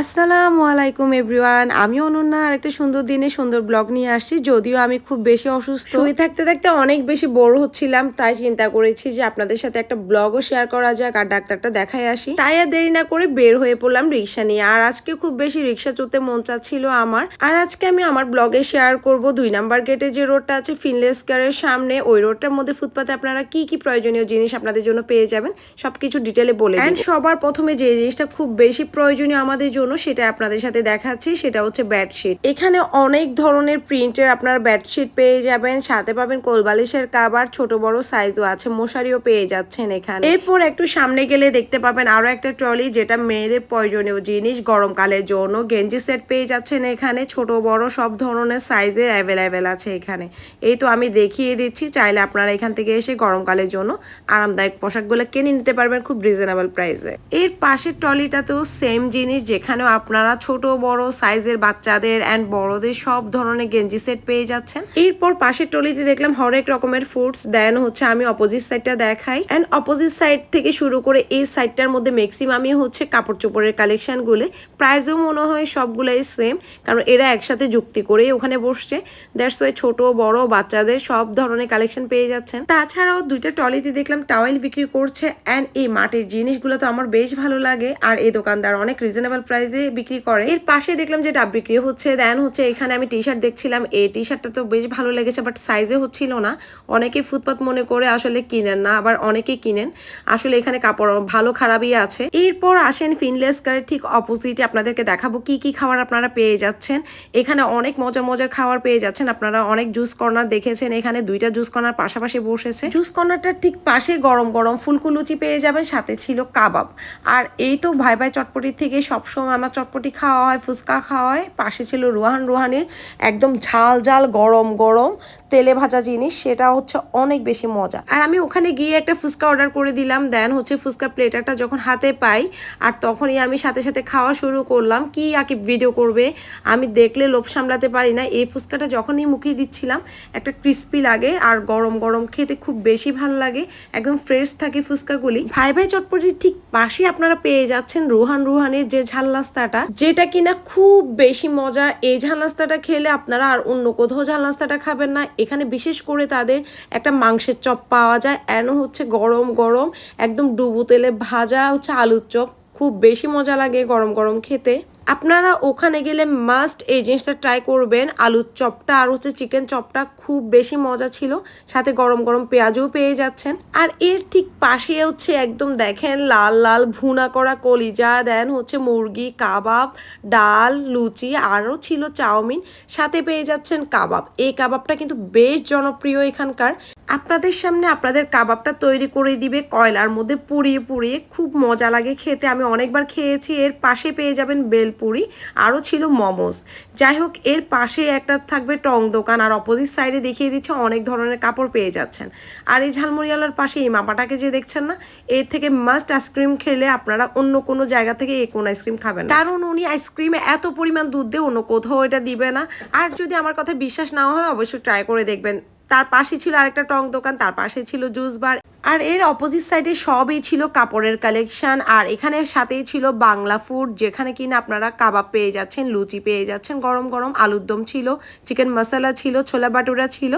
আসসালামু আলাইকুম এভরিওয়ান। আমি অনন্যা আর একটা সুন্দর দিনে সুন্দর ব্লগ নিয়ে আসছি। যদিও আমি খুব বেশি অসুস্থ। হয়ে থাকতে থাকতে অনেক বেশি বোর হচ্ছিলাম তাই চিন্তা করেছি যে আপনাদের সাথে একটা ব্লগও শেয়ার করা যাক আর ডাক্তারটা দেখাই আসি। তাই আর দেরি না করে বের হয়ে পড়লাম রিক্সা নিয়ে। আর আজকে খুব বেশি রিক্সা চলতে মন চাচ্ছিল আমার। আর আজকে আমি আমার ব্লগে শেয়ার করব দুই নাম্বার গেটে যে রোডটা আছে ফিনলেস কারের সামনে। ওই রোডটার মধ্যে ফুটপাতে আপনারা কি কি প্রয়োজনীয় জিনিস আপনাদের জন্য পেয়ে যাবেন সবকিছু ডিটেলে বলে অ্যান্ড সবার প্রথমে যে জিনিসটা খুব বেশি প্রয়োজনীয় আমাদের জন্য সেটা আপনাদের সাথে দেখাচ্ছি, সেটা হচ্ছে বেডশিট এখানে অনেক ধরনের প্রিন্টের আপনার বেডশিট পেয়ে যাবেন, সাথে পাবেন কোলবালিশের কাবার ছোট বড় সাইজও আছে, মশারিও পেয়ে যাচ্ছেন এখানে। এরপর একটু সামনে গেলে দেখতে পাবেন আরও একটা ট্রলি যেটা মেয়েদের প্রয়োজনীয় জিনিস, গরমকালের জন্য। গেঞ্জি সেট পেয়ে যাচ্ছেন এখানে, ছোট বড় সব ধরনের সাইজের অ্যাভেলেবেল আছে এখানে। এই তো আমি দেখিয়ে দিচ্ছি, চাইলে আপনারা এখান থেকে এসে গরমকালের জন্য আরামদায়ক পোশাকগুলো কিনে নিতে পারবেন খুব রিজনেবল প্রাইসে এর পাশের ট্রলিটাতেও সেম জিনিস যেখানেও আপনারা ছোট, বড় সাইজের বাচ্চাদের অ্যান্ড বড়দের সব ধরনের গেঞ্জি সেট পেয়ে যাচ্ছেন। এরপর পাশের ট্রলিতে দেখলাম হরেক রকমের ফুডস দেন হচ্ছে আমি অপোজিট সাইডটা দেখাই। অ্যান্ড অপোজিট সাইড থেকে শুরু করে এই সাইডটার মধ্যে ম্যাক্সিমামই হচ্ছে কাপড় চোপড়ের কালেকশনগুলো প্রাইসও মনে হয় সবগুলোই সেম কারণ এরা একসাথে যুক্তি করে ওখানে বসছে। দ্যাটস ওয়াই ছোট, বড় বাচ্চাদের সব ধরনের কালেকশন পেয়ে যাচ্ছেন। তাছাড়াও দুইটা ট্রলিতে দেখলাম টাওয়েল বিক্রি করছে। অ্যান্ড এই মাটির জিনিসগুলো তো আমার বেশ ভালো লাগে। আর এই দোকানদার অনেক রিজনেবল প্রাইসে বিক্রি করে। এর পাশে দেখলাম যে ডাব বিক্রি হচ্ছে দেন হচ্ছে এখানে আমি টি শার্ট দেখছিলাম। এই টি শার্টটা তো বেশ ভালো লেগেছে বাট সাইজে হচ্ছিল না। অনেকে ফুটপাত মনে করে আসলে কিনেন না, আবার অনেকে কিনেন। আসলে এখানে কাপড় ভালো খারাপই আছে। এরপর আসেন ফিনলেস কারের ঠিক অপোজিটে আপনাদেরকে দেখাবো কি কি খাবার আপনারা পেয়ে যাচ্ছেন। এখানে অনেক মজার মজার খাবার পেয়ে যাচ্ছেন। আপনারা অনেক জুস কর্নার দেখেছেন, এখানে দুইটা জুস কর্নার পাশাপাশি বসেছে। জুস কর্নারটার ঠিক পাশে গরম গরম ফুলকু লুচি পেয়ে যাবেন, সাথে ছিল কাবাব। আর এই তো ভাই ভাই চটপটির থেকে সবসময় আমার চটপটি খাওয়া হয়, ফুচকা খাওয়া হয়, পাশে ছিল রুহান। রুহানের একদম ঝাল ঝাল গরম গরম তেলে ভাজা জিনিস, সেটা হচ্ছে অনেক বেশি মজা। আর আমি ওখানে গিয়ে একটা ফুচকা অর্ডার করে দিলাম। দেন হচ্ছে ফুচকা প্লেটারটা যখন হাতে পাই, আর তখনই আমি সাথে সাথে খাওয়া শুরু করলাম, কি আকি ভিডিও করবে? আমি দেখলে লোভ সামলাতে পারি না। এই ফুচকাটা যখনই মুখে দিচ্ছিলাম, একটা ক্রিস্পি লাগে, আর গরম গরম খেতে খুব বেশি ভালো লাগে, একদম ফ্রেশ থাকে ফুচকাগুলি। ভাই ভাই চটপটির ঠিক পাশে আপনারা পেয়ে যাচ্ছেন রুহান। রুহানের যে ঝাল নাস্তাটা যেটা কিনা খুব বেশি মজা। এই ঝাল নাস্তাটা খেলে আপনারা আর অন্য কোথাও ঝাল নাস্তাটা খাবেন না। এখানে বিশেষ করে তাদের একটা মাংসের চপ পাওয়া যায়। এন হচ্ছে গরম গরম, একদম ডুবু তেলে ভাজা হচ্ছে আলুর চপ। খুব বেশি মজা লাগে গরম গরম খেতে। আপনারা ওখানে গেলে মাস্ট এই জিনিসটা ট্রাই করবেন। আলুর চপটা আর হচ্ছে চিকেন চপটা খুব বেশি মজা ছিল। সাথে গরম গরম পেঁয়াজও পেয়ে যাচ্ছেন। আর এর ঠিক পাশে হচ্ছে একদম দেখেন লাল লাল ভুনা করা কলিজা দেন হচ্ছে মুরগি, কাবাব, ডাল, লুচি, আরও ছিল চাউমিন। সাথে পেয়ে যাচ্ছেন কাবাব। এই কাবাবটা কিন্তু বেশ জনপ্রিয় এখানকার। আপনাদের সামনে আপনাদের কাবাবটা তৈরি করে দিবে কয়লার মধ্যে পুড়িয়ে পুড়িয়ে। খুব মজা লাগে খেতে। আমি অনেকবার খেয়েছি। এর পাশে পেয়ে যাবেন বেলপুরি। আরও ছিল মোমোস। যাই হোক, এর পাশে একটা থাকবে টং দোকান। আর অপোজিট সাইডে দেখিয়ে দিচ্ছে অনেক ধরনের কাপড় পেয়ে যাচ্ছেন। আর এই ঝালমুড়িওয়ালার পাশে এই মাপাটাকে যে দেখছেন না, এর থেকে মাস্ট আইসক্রিম খেলে আপনারা অন্য কোনো জায়গা থেকে এই কোন আইসক্রিম খাবেন কারণ উনি আইসক্রিমে এত পরিমাণ দুধ দিয়ে অন্য কোথাও এটা দিবে না। আর যদি আমার কথা বিশ্বাস না হয়, অবশ্যই ট্রাই করে দেখবেন। তার পাশে ছিল আরেকটা টং দোকান, তার পাশে ছিল জুস বার। আর এর অপোজিট সাইডে সবই ছিল কাপড়ের কালেকশন আর এখানে সাথেই ছিল বাংলা ফুড যেখানে কিনা আপনারা কাবাব পেয়ে যাচ্ছেন, লুচি পেয়ে যাচ্ছেন, গরম গরম আলুর দম ছিল চিকেন মশলা ছিল, ছোলা বাটুরা ছিল,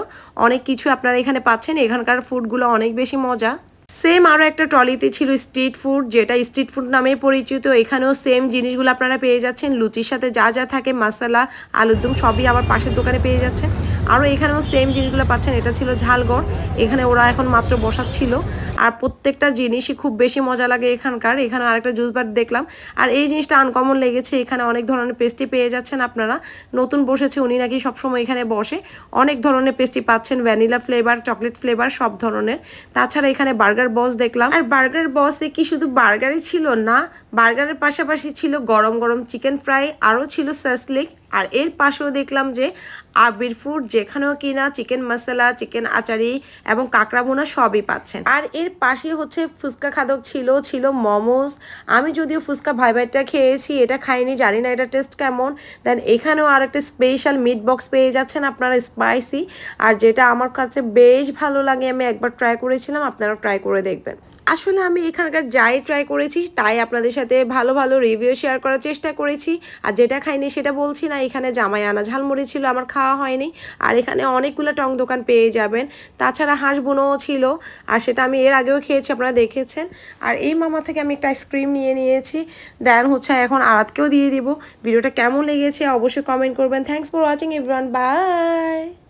অনেক কিছু আপনারা এখানে পাচ্ছেন। এখানকার ফুডগুলো অনেক বেশি মজা। সেম আরও একটা ট্রলিতে ছিল স্ট্রিট ফুড যেটা স্ট্রিট ফুড নামে পরিচিত। এখানেও সেম জিনিসগুলো আপনারা পেয়ে যাচ্ছেন। লুচির সাথে যা যা থাকে মশলা আলুর দম, সবই আবার পাশের দোকানে পেয়ে যাচ্ছেন। আরও এখানেও সেম জিনিসগুলো পাচ্ছেন, এটা ছিল ঝালগড়। এখানে ওরা এখন মাত্র বসাচ্ছিল। আর প্রত্যেকটা জিনিসই খুব বেশি মজা লাগে এখানকার। এখানে আরেকটা জুস বার দেখলাম। আর এই জিনিসটা আনকমন লেগেছে। এখানে অনেক ধরনের পেস্ট্রি পেয়ে যাচ্ছেন আপনারা। নতুন বসেছে, উনি নাকি সবসময় এখানে বসে। অনেক ধরনের পেস্ট্রি পাচ্ছেন ভ্যানিলা ফ্লেভার চকলেট ফ্লেভার সব ধরনের। তাছাড়া এখানে বার্গার বস দেখলাম। আর বার্গার বসে কি শুধু বার্গারই ছিল না বার্গারের পাশাপাশি ছিল গরম গরম চিকেন ফ্রাই আরও ছিল সাসলিক আর এর পাশেও দেখলাম যে আবির ফুড যেখানেও কিনা চিকেন মশলা চিকেন আচারি এবং কাঁকড়া বোনা সবই পাচ্ছেন। আর এর পাশে হচ্ছে ফুচকা খাদক ছিল ছিল মোমোস। আমি যদিও ফুচকা ভাই ভাইটা খেয়েছি, এটা খাইনি, জানি না এটা টেস্ট কেমন। দেন এখানেও আর একটা স্পেশাল মিট বক্স পেয়ে যাচ্ছেন আপনারা স্পাইসি আর যেটা আমার কাছে বেশ ভালো লাগে, আমি একবার ট্রাই করেছিলাম আপনারা ট্রাই করে দেখবেন। আসলে আমি এখানকার যাই ট্রাই করেছি, তাই আপনাদের সাথে ভালো ভালো রিভিউ শেয়ার করার চেষ্টা করেছি। আর যেটা খাইনি সেটা বলছি না, এখানে জামাই আনা ঝালমুড়ি ছিল, আমার খাওয়া হয়নি। আর এখানে অনেকগুলো টং দোকান পেয়ে যাবেন। তাছাড়া হাঁস বুনোও ছিল, আর সেটা আমি এর আগেও খেয়েছি, আপনারা দেখেছেন। আর এই মামা থেকে আমি একটা আইসক্রিম নিয়ে নিয়েছি। দেন হচ্ছে এখন আরাতকেও দিয়ে দিব। ভিডিওটা কেমন লেগেছে অবশ্যই কমেন্ট করবেন। Thanks for watching everyone bye